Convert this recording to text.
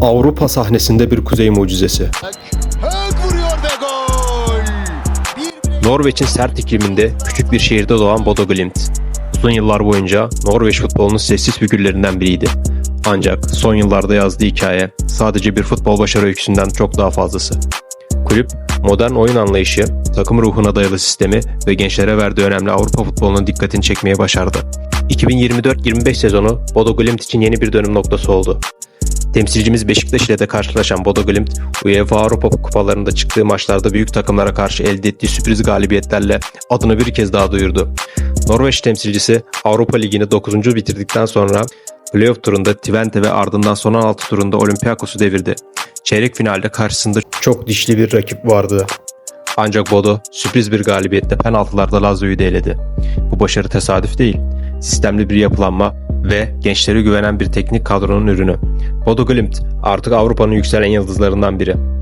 Avrupa sahnesinde bir kuzey mucizesi. Norveç'in sert ikliminde küçük bir şehirde doğan Bodo Glimt. Uzun yıllar boyunca Norveç futbolunun sessiz figürlerinden biriydi. Ancak son yıllarda yazdığı hikaye sadece bir futbol başarı öyküsünden çok daha fazlası. Kulüp, modern oyun anlayışı, takım ruhuna dayalı sistemi ve gençlere verdiği önemli Avrupa futbolunun dikkatini çekmeye başardı. 2024-25 sezonu Bodo Glimt için yeni bir dönüm noktası oldu. Temsilcimiz Beşiktaş ile de karşılaşan Bodo Glimt, UEFA Avrupa kupalarında çıktığı maçlarda büyük takımlara karşı elde ettiği sürpriz galibiyetlerle adını bir kez daha duyurdu. Norveç temsilcisi Avrupa Ligi'ni 9. bitirdikten sonra playoff turunda Twente ve ardından son 16 turunda Olympiakos'u devirdi. Çeyrek finalde karşısında çok dişli bir rakip vardı. Ancak Bodo sürpriz bir galibiyette penaltılarda Lazio'yu da eledi. Bu başarı tesadüf değil. Sistemli bir yapılanma ve gençlere güvenen bir teknik kadronun ürünü. Bodo Glimt artık Avrupa'nın yükselen yıldızlarından biri.